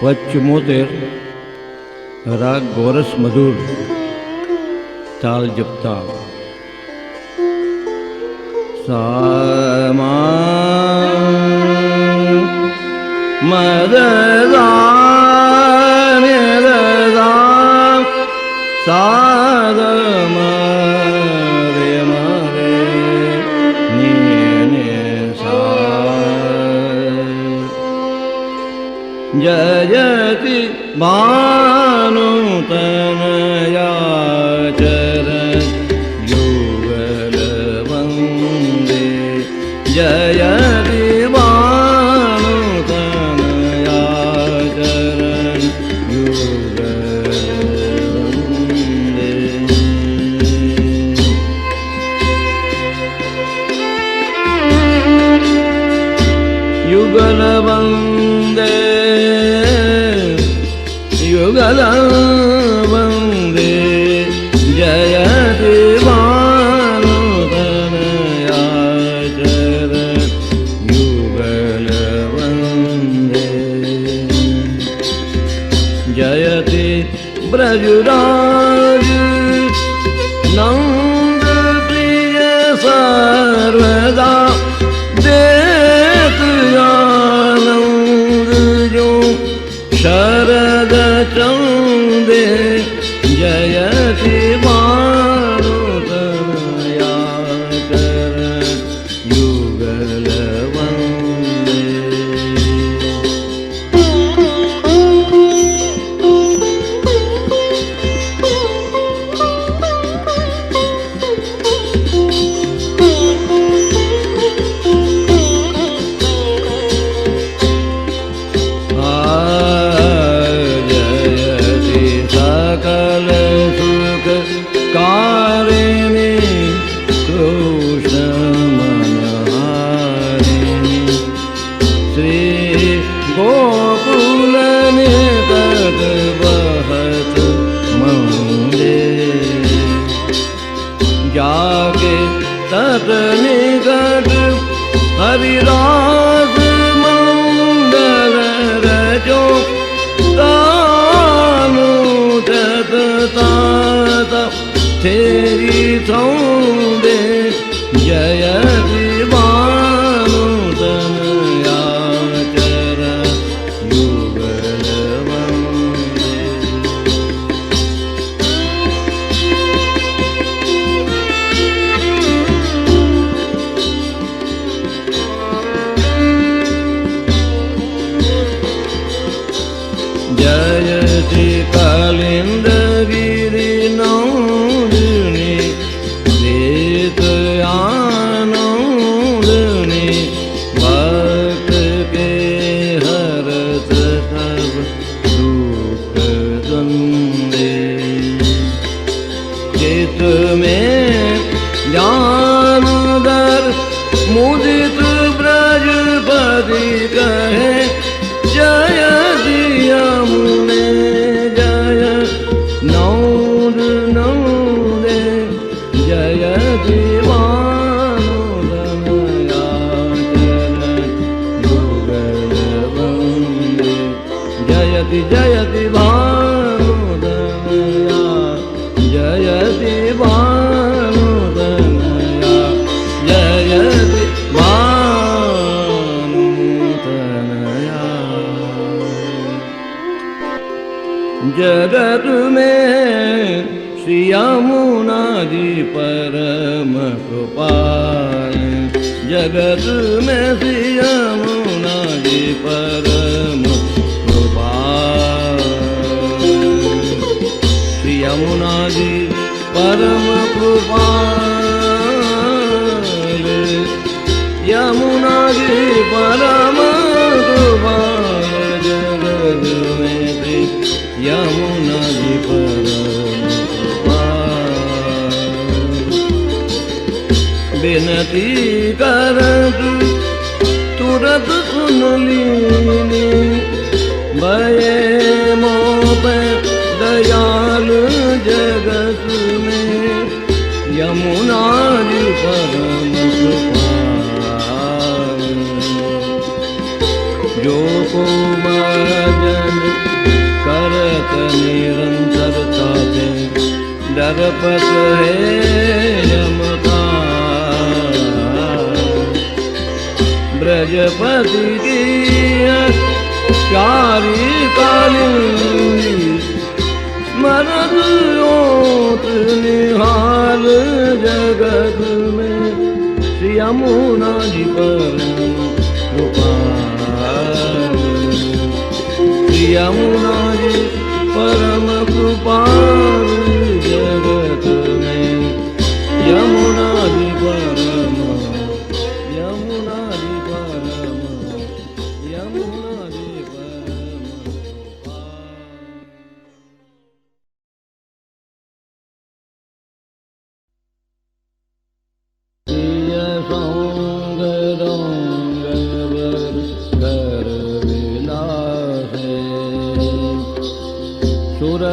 પચમોતેર રાગ ગોરસ મધુર તાલ જપતા સામા મદરા સાદર जयति भानुतनया don't मे ज्ञान व्रजपद कहे जय दिया मुने जय नौर नौरे जय दिवानु जयति जय यमुनाजी परम कृपाल यमुनाजी परम कृपाल जगत में थे यमुनाजी परम कृपाल विनती निरन्तरताते डरपत हे यमता ब्रजपति कारिकाल मर निहार जगत् यमुनाधिप्यमुना परम कृपाल जगत में यमुना जी परम यमुना जी परम यमुना जी परम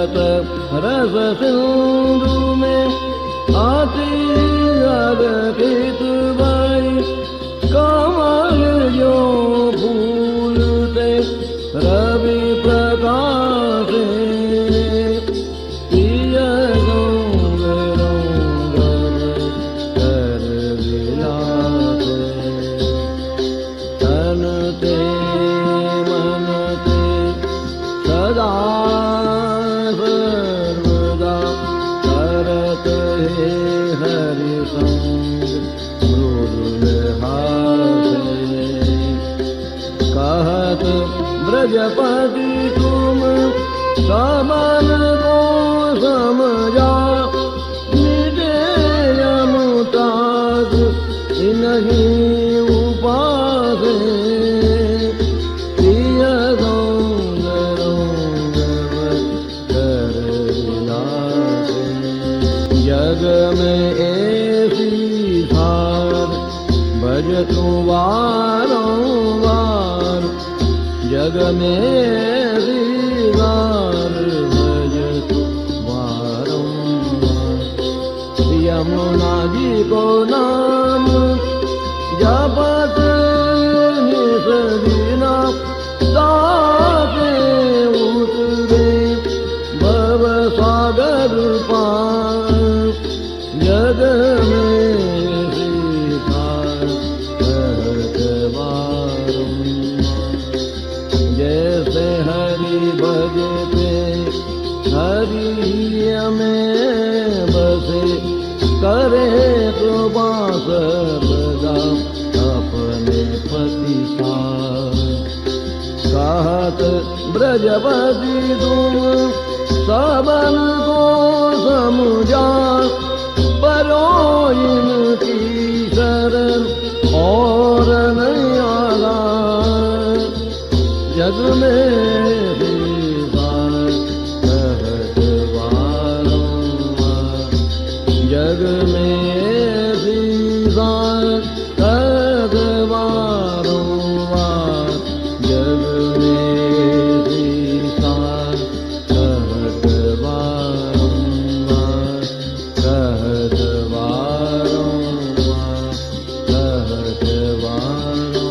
सूरत कहत ब्रजपति तुम समन को समझा निजय मुताज इन्हीं उपासे प्रिय गौंगरों कर विलासे जग में ऐसी सार भज तू बार જગ મેરી વાર ભજત વારંવાર. યમુનાજી કો નામ જપત નિસદીના દાતે ઉતરે. ભવ સાગર પાર જગ करे कृपा सर्वदा अपने पति कहत ब्रजपति तुम सबन को समझा परो इनकी शरण और नहीं आला जग में